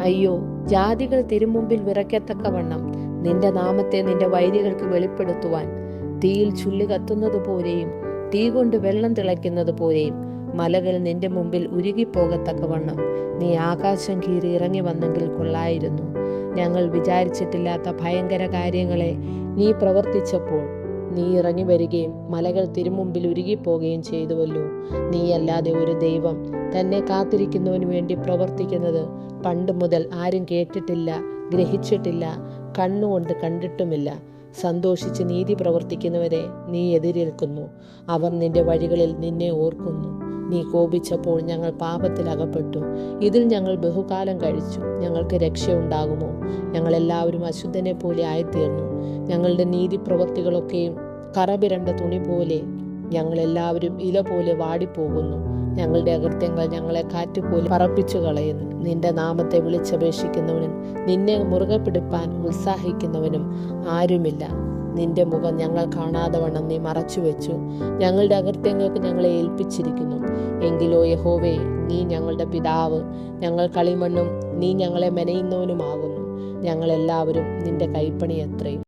അയ്യോ ജാതികൾ തിരുമുമ്പിൽ വിറയ്ക്കത്തക്കവണ്ണം നിന്റെ നാമത്തെ നിന്റെ വൈദികൾക്ക് വെളിപ്പെടുത്തുവാൻ. തീയിൽ ചുള്ളി കത്തുന്നത് പോലെയും തീ കൊണ്ട് വെള്ളം തിളയ്ക്കുന്നത് പോലെയും മലകൾ നിന്റെ മുമ്പിൽ ഉരുകിപ്പോകത്തക്കവണ്ണം. നീ ആകാശം കീറി ഇറങ്ങി വന്നെങ്കിൽ കൊള്ളായിരുന്നു. ഞങ്ങൾ വിചാരിച്ചിട്ടില്ലാത്ത ഭയങ്കര കാര്യങ്ങളെ നീ പ്രവർത്തിച്ചപ്പോൾ നീ ഇറങ്ങി വരികയും മലകൾ തിരുമുമ്പിൽ ഉരുകിപ്പോകുകയും ചെയ്തുവല്ലോ. നീയല്ലാതെ ഒരു ദൈവം തന്നെ കാത്തിരിക്കുന്നവന് വേണ്ടി പ്രവർത്തിക്കുന്നത് പണ്ട് മുതൽ ആരും കേട്ടിട്ടില്ല ഗ്രഹിച്ചിട്ടില്ല കണ്ണുകൊണ്ട് കണ്ടിട്ടുമില്ല. സന്തോഷിച്ച് നീതി പ്രവർത്തിക്കുന്നവരെ നീ എതിരേൽക്കുന്നു. അവർ നിന്റെ വഴികളിൽ നിന്നെ ഓർക്കുന്നു. നീ കോപിച്ചപ്പോൾ ഞങ്ങൾ പാപത്തിൽ അകപ്പെട്ടു. ഇതിൽ ഞങ്ങൾ ബഹുകാലം കഴിച്ചു. ഞങ്ങൾക്ക് രക്ഷയുണ്ടാകുമോ? ഞങ്ങളെല്ലാവരും അശുദ്ധനെ പോലെ ആയിത്തീർന്നു. ഞങ്ങളുടെ നീതി പ്രവർത്തികളൊക്കെയും കറപിരണ്ട തുണി പോലെ ഞങ്ങളെല്ലാവരും ഇല പോലെ വാടിപ്പോകുന്നു. ഞങ്ങളുടെ അകൃത്യങ്ങൾ ഞങ്ങളെ കാറ്റുപോലെ പറപ്പിച്ചു കളയുന്നു. നിന്റെ നാമത്തെ വിളിച്ചപേക്ഷിക്കുന്നവനും നിന്നെ മുറുകെ പിടിപ്പാൻ ഉത്സാഹിക്കുന്നവനും ആരുമില്ല. നിന്റെ മുഖം ഞങ്ങൾ കാണാതെ വണ്ണം നീ മറച്ചു വെച്ചു ഞങ്ങളുടെ അകൃത്യങ്ങൾക്ക് ഞങ്ങളെ ഏൽപ്പിച്ചിരിക്കുന്നു. എങ്കിലോ യഹോവേ നീ ഞങ്ങളുടെ പിതാവ്. ഞങ്ങൾ കളിമണ്ണും നീ ഞങ്ങളെ മെനയുന്നവനുമാകുന്നു. ഞങ്ങളെല്ലാവരും നിന്റെ കൈപ്പണി എത്രയും